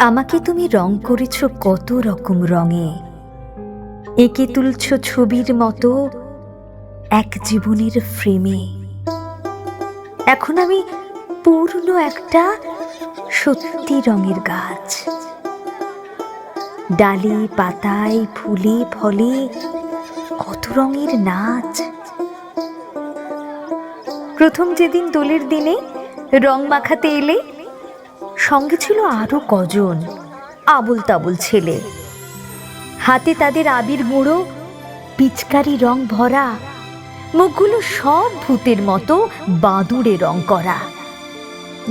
আমাকে তুমি রং করেছ কত রকম রঙে। এঁকে তুলছ ছবির মতো এক জীবনের ফ্রেমে। এখন আমি পূর্ণ একটা সত্যি রঙের গাছ। ডালে, পাতায়, ফুলে, ফলে কত রঙের নাচ। প্রথম যেদিন দোলের দিনে রং মাখাতে এলে সঙ্গে ছিল আরও কজন আবুল তাবুল ছেলে। হাতে তাদের আবির গুঁড়ো পিচকারি রং ভরা, মুখগুলো সব ভূতের মতো বাঁদুড়ে রং করা।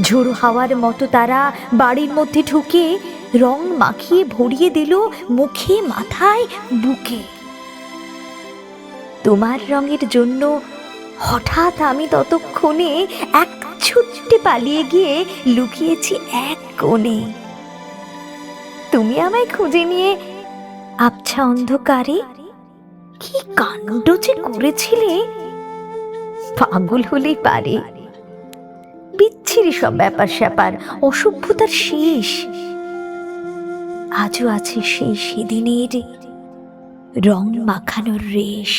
ঝোড়ো হাওয়ার মতো তারা বাড়ির মধ্যে ঢুকে রং মাখিয়ে ভরিয়ে দিল মুখে মাথায় বুকে। তোমার রঙের জন্য হঠাৎ আমি ততক্ষণে এক ছুট্টে পালিয়ে গিয়ে লুকিয়েছি এক কোণে। তুমি আমায় খুঁজে নিয়ে আবছা অন্ধকারে কি কাণ্ড যে করেছিলে? পাগল হলেই পারে। বিচ্ছিরি সব ব্যাপার স্যাপার, অসভ্যতার শেষ। আজও আছে সেই সেদিনের রং মাখানোর রেশ।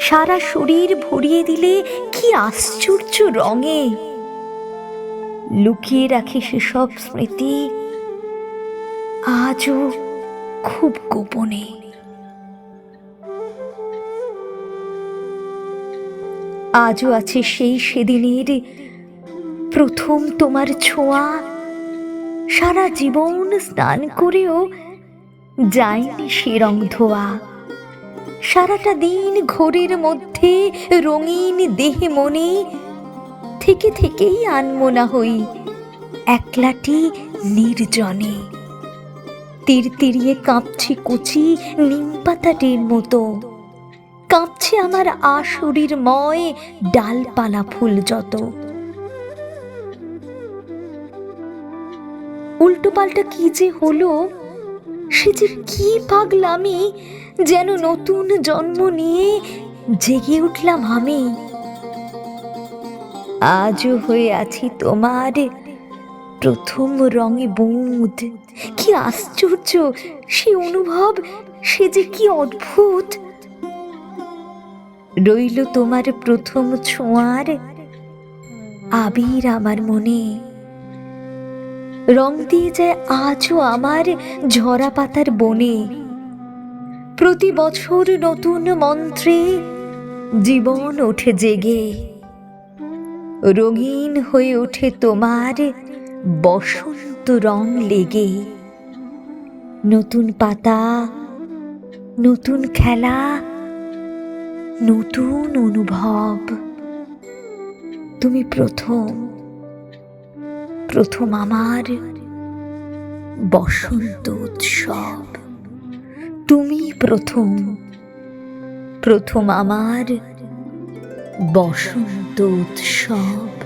সারা শরীর ভরিয়ে দিলে কি আশ্চর্য রঙে। লুকিয়ে রাখে সেসব স্মৃতি আজও খুব গোপনে। আজও আছে সেই সেদিনের প্রথম তোমার ছোঁয়া। সারা জীবন স্নান করেও যায়নি সে রং ধোয়া। সারাটা দিন ঘোরের মধ্যে রঙিন দেহে মনে থেকে থেকেই আনমনা হই একলাটি নির্জনে। তীর তিরিয়ে কাঁপছে কচি নিমপাতাটির মতো। কাঁপছে আমার আশরীর ময় ডালপালা ফুল যত। উল্টো পাল্টা কি যে হলো, সে যে কি পাগলামি যেন নতুন জন্ম নিয়ে জেগে উঠলাম আমি। আজও হয়ে আছি তোমার প্রথম রঙে বুঁদ। কি আশ্চর্য, সে অনুভব, সে যে কি অদ্ভুত। রইল তোমার প্রথম ছোঁয়ার আবির আমার মনে। রং দিয়ে যায় আজও আমার ঝরা পাতার বনে। প্রতি বছর নতুন মন্ত্রে জীবন ওঠে জেগে। রঙিন হয়ে ওঠে তোমার বসন্ত রং লেগে। নতুন পাতা, নতুন খেলা, নতুন অনুভব। তুমি প্রথম। প্রথম আমার বসন্ত উৎসব। তুমি প্রথম প্রথম আমার বসন্ত উৎসব।